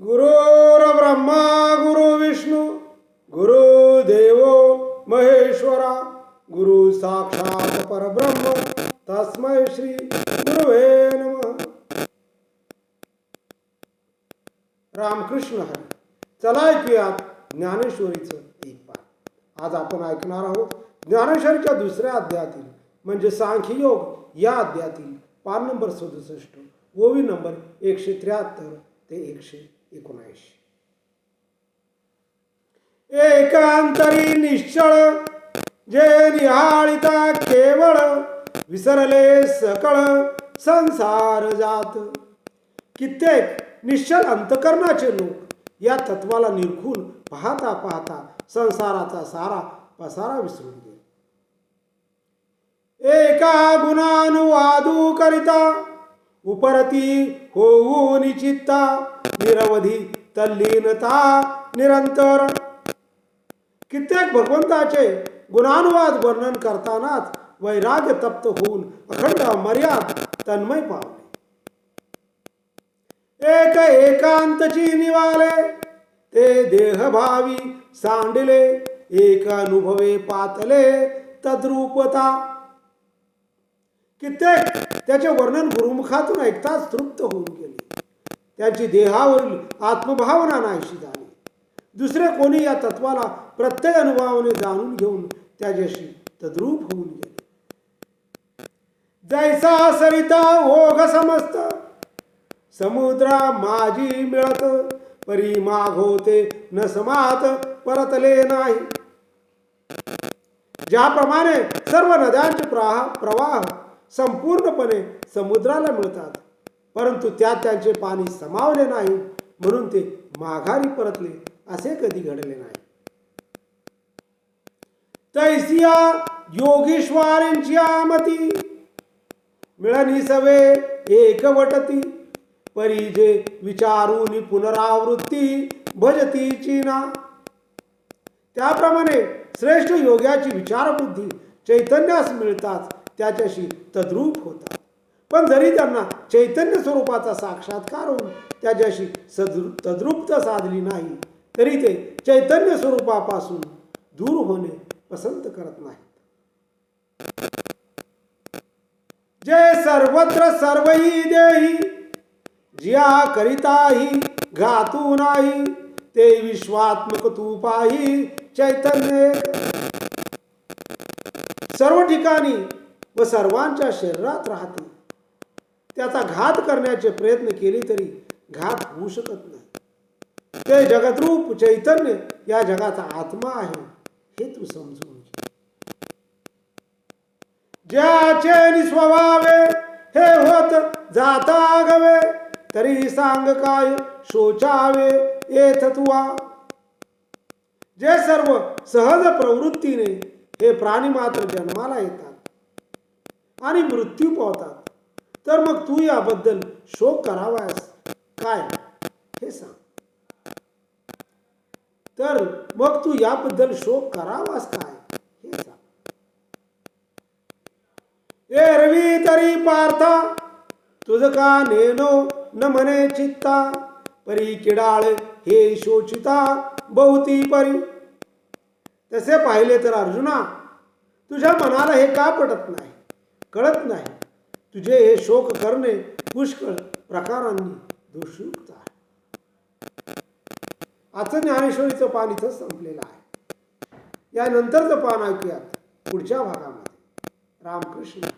गुरुर ब्रह्मा गुरु विष्णू गुरुदेवो महेश्वरा गुरु साक्षात परब्रह्म तस्मै श्री गुरुवे नम। रामकृष्ण हरी चला ऐकूयात ज्ञानेश्वरीचं एक पाठ. आज आपण ऐकणार आहोत ज्ञानेश्वरीच्या दुसऱ्या अध्यायातील म्हणजे सांख्ययोग या अध्यायातील पान नंबर सदुसष्ट ओवी नंबर एकशे त्र्याहत्तर ते एकशे एकोणऐंशी एकांतरी निश्चळ जे निहाळिता केवळ विसरले सकळ संसार जात. कित्येक निश्चल अंतकरणाचे लोक या तत्वाला निरखून पाहता पाहता संसाराचा सारा पसारा विसरून गेले. एका गुणानुवादू करिता उपरती होऊ चित्ता निरवधी तल्लीनता निरंतर. कित्येक भगवंताचे गुणानुवाद वर्णन करतानाच वैराग्य तप्त होऊन अखंड मर्याद तन्मय पावले. एक एकांतची निवाले ते देहभावी सांडिले एक अनुभवे पातले तद्रूपता. कित्येक त्याचे वर्णन गुरुमुखातून ऐकताच तृप्त होऊन गेले. त्यांची देहावरील आत्मभावना नाहीशी झाली. दुसरे कोणी या तत्वाला प्रत्येक अनुभवाने जाणून घेऊन त्याच्याशी तद्रूप होऊन गेले. जैसा सरिता ओघ समस्त समुद्रा माझी मिळत परी होते न समात परतले नाही. ज्याप्रमाणे सर्व नद्यांचे प्रवाह प्रवाह संपूर्णपणे समुद्राला मिळतात परंतु त्यात त्यांचे पाणी समावले नाही म्हणून ते माघारी परतले असे कधी घडले नाही. तैसिया योगेश्वरांची आमती. मिळणी सवे एकवटती परी जे विचारून पुनरावृत्ती भजतीची ना त्याप्रमाणे श्रेष्ठ योग्याची विचारबुद्धी चैतन्यास मिळताच त्याच्याशी तद्रूप होतात. पण जरी त्यांना चैतन्य स्वरूपाचा साक्षात्कार होऊन त्याच्याशी सद्रु तद्रुप्त साधली नाही तरी ते चैतन्य स्वरूपापासून दूर होणे पसंत करत नाहीत. जे सर्वत्र सर्वही देही जिया करिताही घातू नाही ते विश्वात्मक तू पाही चैतन्य. सर्व ठिकाणी व सर्वांच्या शरीरात राहते. त्याचा घात करण्याचे प्रयत्न केले तरी घात होऊ शकत नाही. ते जगद्रूप चैतन्य या जगाचा आत्मा आहे हे तू समजून घे. ज्याचे निस्वभावे हे होत जाता गवे तरी सांग काय शोचावे येथ तुवा. जे सर्व सहज प्रवृत्तीने हे प्राणी मात्र जन्माला येतात आणि मृत्यू पावतात. तर मग तू याबद्दल शोक करावास काय? हे सांग. तर मग तू याबद्दल शोक करावास काय? हे सांग. एरवी तरी पार्था तुझ का नेनो न म्हणे चित्ता? परी किडाळ हे शोचिता बहुती परी. तसे पाहिले तर अर्जुना तुझ्या मनाला हे का पटत नाही? कळत नाही. तुझे हे शोक करणे पुष्कळ प्रकारांनी दोषयुक्त आहे. आजचं ज्ञानेश्वरीचं पान इथं संपलेलं आहे. यानंतरचं पान ऐकूयात पुढच्या भागामध्ये. रामकृष्ण.